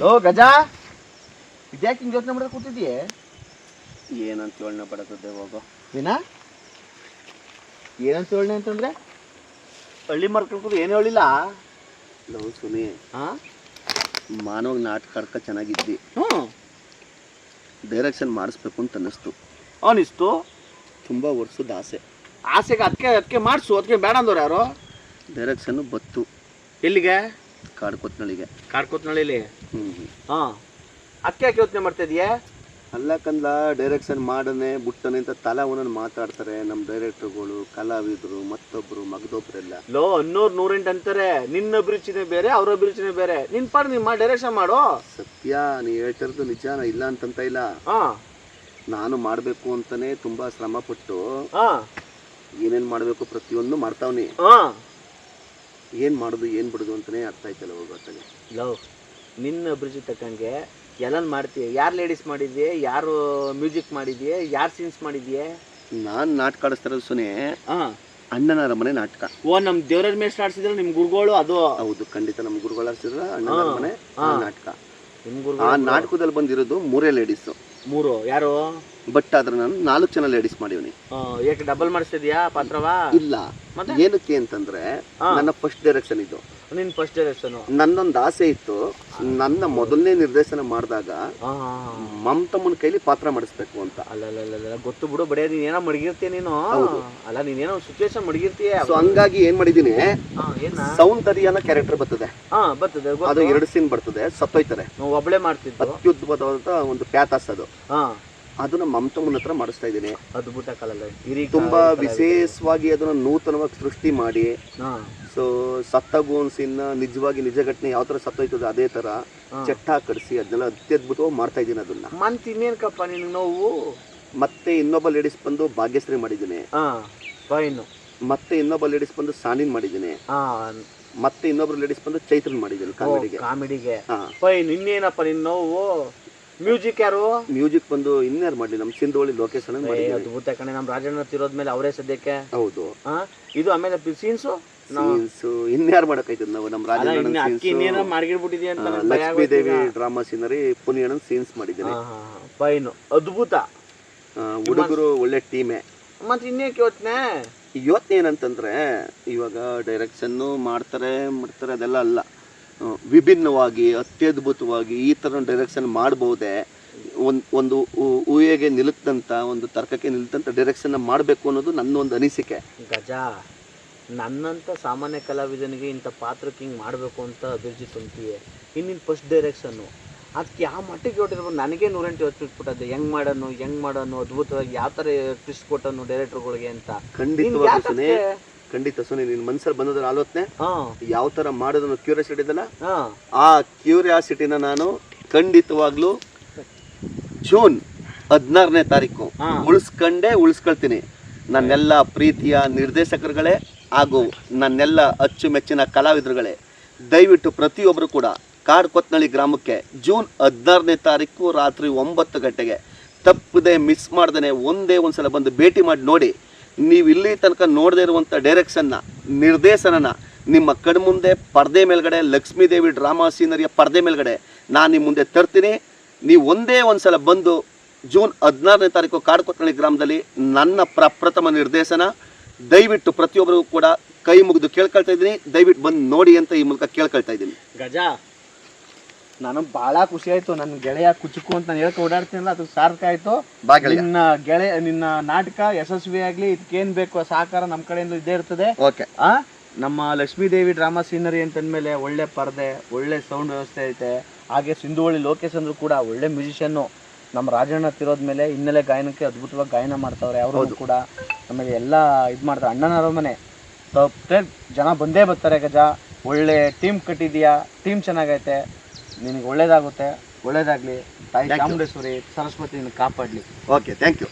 ಓ ಗಜಾ? ಇದ್ಯಾಕೆ ಹಿಂಗೆ ಯೋಚನೆ ಮಾಡೋದು ಕೂತಿದ್ಯೆ ಏನಂತ ಯೋಳನೆ ಪಡತದೆ ಹೋಗೋ. ವಿನಾ? ಏನಂತ ಯೋಳನೆ ಅಂತಂದ್ರೆ? ಹಳ್ಳಿ ಮರ್ಕೊಂಡು ಏನು ಹೇಳಿಲ್ಲ ಲವ್ ಸುನಿ ಆ? ಮಾನವ ನಾಟಕ ಅರ್ಕ ಚೆನ್ನಾಗಿದ್ದಿ. ಹ್ಞೂ. ಡೈರೆಕ್ಷನ್ ಮಾಡಿಸ್ಬೇಕು ಅಂತ ಅನ್ನಿಸ್ತು. ಅನಿಸ್ತು ತುಂಬ ವರ್ಷದ ಆಸೆ. ಆಸೆಗೆ ಅದಕ್ಕೆ ಅದಕ್ಕೆ ಮಾಡಿಸು ಅದಕ್ಕೆ ಬೇಡ ಅಂದವ್ರು ಯಾರು? ಡೈರೆಕ್ಷನ್ ಬತ್ತು. ಎಲ್ಲಿಗೆ? ಕಾಡ್ಕೊತ್ನಳಿಗೆ ಕಾಡ್ಕೋತ್ನಳ್ಳಿಲಿ? ಹ್ಞೂ ಹಾಂ. ಅದಕ್ಕೆ ಯಾಕೆ ಯೋಚನೆ ಮಾಡ್ತಾ ಇದೀಯಾ? ಅಲ್ಲ ಕಂದ ಡೈರೆಕ್ಷನ್ ಮಾಡನೆ ಬಿಟ್ಟನೆ ಅಂತ ತಲೆ ಒಂದೊಂದು ಮಾತಾಡ್ತಾರೆ ನಮ್ಮ ಡೈರೆಕ್ಟರ್ಗಳು ಕಲಾವಿದರು ಮತ್ತೊಬ್ಬರು ಮಗದೊಬ್ರೆಲ್ಲ. ಲೋ ಹನ್ನೂರು ನೂರೆಂಟು ಅಂತಾರೆ. ನಿನ್ನ ಅಭಿರುಚಿನೇ ಬೇರೆ ಅವ್ರ ಅಭಿರುಚಿನೇ ಬೇರೆ. ನಿನ್ ಪಾಡ್ ನಿಮ್ಮ ಡೈರೆಕ್ಷನ್ ಮಾಡು. ಸತ್ಯ ನೀ ಹೇಳ್ತಿರೋದು ನಿಜ ಇಲ್ಲ ಅಂತಂತ ಇಲ್ಲ. ಹಾ. ನಾನು ಮಾಡಬೇಕು ಅಂತಾನೆ ತುಂಬ ಶ್ರಮಪಟ್ಟು ಹಾ. ಏನೇನು ಮಾಡಬೇಕು ಪ್ರತಿಯೊಂದು ಮಾಡ್ತಾವ್ನಿ. ಹಾ. ಏನು ಮಾಡೋದು ಏನು ಬಿಡೋದು ಅಂತಲೇ ಅರ್ಥ ಆಯ್ತಲ್ಲ ಹೋಗೋತ್ತಾಗೆ ಲವ್ ನಿನ್ನ ಅಭಿರುಚಿ ತಕ್ಕಂಗೆ ಎಲ್ಲ ಮಾಡ್ತೀಯ? ಯಾರು ಲೇಡೀಸ್ ಮಾಡಿದ್ಯೆ? ಯಾರು ಮ್ಯೂಸಿಕ್ ಮಾಡಿದ್ಯೆ? ಯಾರು ಸೀನ್ಸ್ ಮಾಡಿದ್ಯೆ? ನಾನು ನಾಟಕ ಆಡಿಸ್ತಿರೋದು ಸುನೆ ಹಾಂ. ಅಣ್ಣನರ ಮನೆ ನಾಟಕ. ಓ ನಮ್ಮ ದೇವರ ಮೇಲೆ ಆಡಿಸಿದ್ರೆ ನಿಮ್ಮ ಗುರುಗಳು ಅದು? ಹೌದು ಖಂಡಿತ ನಮ್ಮ ಗುರುಗಳು ಅಣ್ಣನ ಅಣ್ಣನರ ಮನೆ ನಾಟಕ. ನಿಮ್ಮ ನಿಮ್ ಆ ನಾಟಕದಲ್ಲಿ ಬಂದಿರೋದು ಮೂರೇ ಲೇಡೀಸು ಮೂರು ಯಾರು? ಬಟ್ ಆದ್ರೆ ನಾನು ನಾಲ್ಕು ಜನ ಲೇಡೀಸ್ ಮಾಡಿವ್ನಿ. ಏಕೆ ಡಬಲ್ ಮಾಡಿಸ್ತಿದ್ಯಾ ಪಾತ್ರವಾ? ಇಲ್ಲ. ಏನಕ್ಕೆ ಅಂತಂದ್ರೆ. ನನ್ನ ಫಸ್ಟ್ ಡೈರೆಕ್ಷನ್ ಇದು. ನಿನ್ ಫಸ್ಟ್ ಡೈರೆಕ್ಷನ್ ನನ್ನೊಂದು ಆಸೆ ಇತ್ತು. ನನ್ನ ಮೊದಲನೇ ನಿರ್ದೇಶನ ಮಾಡಿದಾಗ ಮಮತಮ್ಮನ ಕೈಲಿ ಪಾತ್ರ ಮಾಡಿಸ್ಬೇಕು ಅಂತ. ಅಲ್ಲ ಗೊತ್ತು ಬಿಡು ಬಡೇ ನೀನ್ ಏನೋ ಮಡಗಿರ್ತೀಯ ನೀನು. ಅಲ್ಲ ನೀನೇನೋ ಸಿಚುವೇಶನ್ ಮಡಗಿರ್ತೀಯ? ಸೊ ಹಂಗಾಗಿ ಏನ್ ಮಾಡಿದೀನಿ ಸೌಂದರ್ಯ ಅನ್ನೋ ಕ್ಯಾರೆಕ್ಟರ್ ಬರ್ತದೆ. ಹಾ ಬರ್ತದೆ ಅದು ಎರಡು ಸೀನ್ ಬರ್ತದೆ ಸತ್ತೋಯ್ತಾರೆ ನಾವು ಒಬ್ಳೆ ಮಾಡ್ತಿದ್ದು. ಅತ್ಯುದ್ಭುತವಾದ ಒಂದು ಪ್ಯಾತಾಸ್ ಅದು. ಹಾ ಅದನ್ನ ಮಮತಮ್ಮನ ಹತ್ರ ಮಾಡಿಸ್ತಾ ಇದ್ದೀನಿ. ಅದ್ಭುತ ಹಿರಿ ತುಂಬಾ ವಿಶೇಷವಾಗಿ ಅದನ್ನ ನೂತನವಾಗಿ ಸೃಷ್ಟಿ ಮಾಡಿ. ಸೊ ಸತ್ತ ಗೋನ್ಸಿನ ಸೀನ್ ನಿಜವಾಗಿ ನಿಜ ಘಟನೆ ಯಾವ ತರ ಸತ್ತೋಯ್ತದೆ ಅದೇ ತರ. ಚಟ್ಟ ಕಡಿಸಿ ಅದನ್ನೆಲ್ಲ ಅತ್ಯದ್ಭುತವಾಗಿ ಮಾಡ್ತಾ ಇದ್ದೀನಿ ಅದನ್ನ. ಮಂತ್ ಇನ್ನೇನ್ಕಪ್ಪ ನಿನ್ ನೋವು? ಮತ್ತೆ ಇನ್ನೊಬ್ಬ ಲೇಡೀಸ್ ಬಂದು ಭಾಗ್ಯಶ್ರೀ ಮಾಡಿದ್ದೀನಿ. ಮತ್ತೆ ಇನ್ನೊಬ್ಬ ಲೇಡೀಸ್ ಬಂದು ಸಾನಿನ್ ಮಾಡಿದ್ದೀನಿ. ಮತ್ತೆ ಇನ್ನೊಬ್ರು ಲೇಡೀಸ್ ಬಂದು ಚೈತ್ರನ್ ಮಾಡಿದ್ದೀನಿ ಕಾಮಿಡಿಗೆ. ಕಾಮಿಡಿಗೆ. ಇನ್ನೇನಪ್ಪ ನಿನ್ ನೋವು? ಮ್ಯೂಸಿಕ್ ಯಾರು? ಮ್ಯೂಸಿಕ್ ಬಂದು ಇನ್ಯಾರು ಮಾಡಲಿ ನಮ್ ಸಿಂಧೋಳಿ ಲೋಕೇಶ್ ಅಣ್ಣ ಏ, ಮಾಡಿದ್ದೀನಿ ಅದ್ಭುತ ಕಣೆ ನಮ್ ರಾಜಣ್ಣ ತಿರೋದ್ಮೇಲೆ ಅವರೇ ಸದ್ಯಕ್ಕೆ. ಹೌದು. ಇದು ಆಮೇಲೆ ಸೀನ್ಸು ಸೀನ್ಸ್ ಇನ್ಯಾರು ಮಾಡಕೈತದ ನಾವು ನಮ್ಮ ರಾಜಣ್ಣ ಅಕ್ಕಿ ಇನ್ನೇನೋ ಮಾಡ್ಗಿಡ್ಬಿಟ್ಟಿದ್ಯಾ ಅಂತ ನಂಗ್ ಭಯ ಲಕ್ಷ್ಮೀ ದೇವಿ. ಡ್ರಾಮಾ ಸೀನರಿ ಪುನಿಯನ್ ಸೀನ್ಸ್ ಮಾಡಿದ್ದೀನಿ. ಹಾ ಹಾ ಫೈನ್. ಅದ್ಭುತ. ಹುಡುಗರು ಒಳ್ಳೆ ಟೀಮೇ ಮತ್ತೆ ಇನ್ನೇಕ್ ಯೋಚನೆ? ಏನಂತಂದ್ರೆ ಇವಾಗ ಡೈರೆಕ್ಷನ್ನು ಮಾಡ್ತಾರೆ ಮಾಡ್ತಾರೆ ಅದೆಲ್ಲ ಅಲ್ಲ. ವಿಭಿನ್ನವಾಗಿ ಅತ್ಯದ್ಭುತವಾಗಿ ಈ ಥರ ಡೈರೆಕ್ಷನ್ ಮಾಡ್ಬೋದೇ ಒಂದು ಒಂದು ಊಹೆಗೆ ನಿಲುಕ್ದಂಥ ಒಂದು ತರ್ಕಕ್ಕೆ ನಿಲ್ತಂಥ ಡೈರೆಕ್ಷನ್ನ ಮಾಡಬೇಕು ಅನ್ನೋದು ನನ್ನ ಒಂದು ಅನಿಸಿಕೆ. ಗಜ ನನ್ನಂಥ ಸಾಮಾನ್ಯ ಕಲಾವಿದನಿಗೆ ಇಂಥ ಪಾತ್ರಕ್ಕೆ ಹಿಂಗೆ ಮಾಡಬೇಕು ಅಂತ ಅಭಿರುಚಿ ತುಂಬ್ತೀವಿ ಇನ್ನಿನ ಫಸ್ಟ್ ಡೈರೆಕ್ಷನ್ನು ಅದಕ್ಕೆ ಯಾವ ಮಟ್ಟಿಗೆ ಹೊಟ್ಟಿರ್ಬೋದು ನನಗೆ ನೂರೆಂಟು ಯೋಚಿಸ್ಬಿಟ್ಟದೆ ಹೆಂಗೆ ಮಾಡೋನು ಹೆಂಗೆ ಮಾಡೋನು ಅದ್ಭುತವಾಗಿ ಯಾವ ಥರ ಟ್ವಿಸ್ಟ್ ಕೊಟ್ಟನು ಡೈರೆಕ್ಟ್ರ್ಗಳಿಗೆ ಅಂತ. ನಿನ್ಗ್ ಖಂಡಿತ ಸುನಿ ನಿನ್ ಮನ್ಸಲ್ಲಿ ಬಂದದ್ರ ಆಲೋಚನೆ ಹಾ. ಯಾವ ತರ ಮಾಡೋದನ್ನು ಕ್ಯೂರಿಯಾಸಿಟಿ ಇದೆಲ್ಲ ಆ ಕ್ಯೂರಿಯಾಸಿಟಿನ ನಾನು ಖಂಡಿತವಾಗ್ಲೂ ಜೂನ್ ಹದಿನಾರನೇ ತಾರೀಕು. ಉಳಿಸ್ಕೊಂಡೇ ಉಳಿಸ್ಕೊಳ್ತೀನಿ. ನನ್ನೆಲ್ಲ ಪ್ರೀತಿಯ ನಿರ್ದೇಶಕರುಗಳೇ ಹಾಗೂ ನನ್ನೆಲ್ಲ ಅಚ್ಚುಮೆಚ್ಚಿನ ಕಲಾವಿದರುಗಳೇ ದಯವಿಟ್ಟು ಪ್ರತಿಯೊಬ್ಬರು ಕೂಡ ಕಾಡ್ಕೊತ್ನಳ್ಳಿ ಗ್ರಾಮಕ್ಕೆ ಜೂನ್ ಹದಿನಾರನೇ ತಾರೀಕು ರಾತ್ರಿ ಒಂಬತ್ತು ಗಂಟೆಗೆ ತಪ್ಪದೆ ಮಿಸ್ ಮಾಡ್ದೇ ಒಂದೇ ಒಂದ್ಸಲ ಬಂದು ಭೇಟಿ ಮಾಡಿ ನೋಡಿ. ನೀವು ಇಲ್ಲಿ ತನಕ ನೋಡದೇ ಇರುವಂಥ ಡೈರೆಕ್ಷನ್ನ ನಿರ್ದೇಶನನ, ನಿಮ್ಮ ಕಣ್ಮುಂದೆ ಪರ್ದೆ ಮೇಲ್ಗಡೆ ಲಕ್ಷ್ಮೀದೇವಿ ಡ್ರಾಮಾ ಸೀನರಿಯ ಪರ್ದೆ ಮೇಲ್ಗಡೆ ನಾನು ನಿಮ್ಮ ಮುಂದೆ ತರ್ತೀನಿ. ನೀವು ಒಂದೇ ಸಲ ಬಂದು ಜೂನ್ ಹದಿನಾರನೇ ತಾರೀಕು ಕಾಡ್ಕೊತ್ತಳ್ಳಿ ಗ್ರಾಮದಲ್ಲಿ ನನ್ನ ಪ್ರಪ್ರಥಮ ನಿರ್ದೇಶನ. ದಯವಿಟ್ಟು ಪ್ರತಿಯೊಬ್ಬರಿಗೂ ಕೂಡ ಕೈ ಮುಗಿದು ಕೇಳ್ಕೊಳ್ತಾ ಇದ್ದೀನಿ. ದಯವಿಟ್ಟು ಬಂದು ನೋಡಿ ಅಂತ ಈ ಮೂಲಕ ಕೇಳ್ಕೊಳ್ತಾ ಇದ್ದೀನಿ. ಗಜ ನನಗೆ ಭಾಳ ಖುಷಿ ಆಯ್ತು. ನನ್ನ ಗೆಳೆಯ ಕುಚುಕು ಅಂತ ನಾನು ಹೇಳ್ಕೊ ಓಡಾಡ್ತೀನಲ್ಲ ಅದು ಸಾರ್ಥಕ ಆಯ್ತು. ಬಾ ಗೆಳೆಯ. ನಿನ್ನ ಗೆಳೆಯ ನಿನ್ನ ನಾಟಕ ಯಶಸ್ವಿ ಆಗ್ಲಿ ಇದಕ್ಕೇನ್ ಬೇಕು ಸಹಕಾರ ನಮ್ಮ ಕಡೆಯಿಂದ ಇದ್ದೇ ಇರ್ತದೆ. ಓಕೆ. ಆ? ನಮ್ಮ ಲಕ್ಷ್ಮೀದೇವಿ ಡ್ರಾಮಾ ಸೀನರಿ ಅಂತಂದ್ಮೇಲೆ ಒಳ್ಳೆ ಪರದೆ ಒಳ್ಳೆ ಸೌಂಡ್ ವ್ಯವಸ್ಥೆ ಐತೆ. ಹಾಗೆ ಸಿಂಧುವಳ್ಳಿ ಲೋಕೇಶ್ ಅಂದ್ರು ಕೂಡ ಒಳ್ಳೆ ಮ್ಯೂಸಿಷಿಯನ್ನು ನಮ್ಮ ರಾಜಣ್ಣ ತಿರೋದ್ಮೇಲೆ ಹಿನ್ನೆಲೆ ಗಾಯನಕ್ಕೆ ಅದ್ಭುತವಾಗಿ ಗಾಯನ ಮಾಡ್ತಾವ್ರೆ ಅವರು ಕೂಡ. ಆಮೇಲೆ ಎಲ್ಲ ಇದು ಮಾಡ್ತಾರೆ. ಅಣ್ಣನ ಅರಮನೆ. ತಪ್ಪದೆ ಜನ ಬಂದೇ ಬರ್ತಾರೆ ಗಜ. ಒಳ್ಳೆ ಟೀಮ್ ಕಟ್ಟಿದ್ಯಾ? ಟೀಮ್ ಚೆನ್ನಾಗೈತೆ. ನಿನಗೆ ಒಳ್ಳೇದಾಗುತ್ತೆ. ಒಳ್ಳೇದಾಗಲಿ. ತಾಯಿ ಚಾಮುಂಡೇಶ್ವರಿ ಸರಸ್ವತಿ ಕಾಪಾಡಲಿ. Okay thank you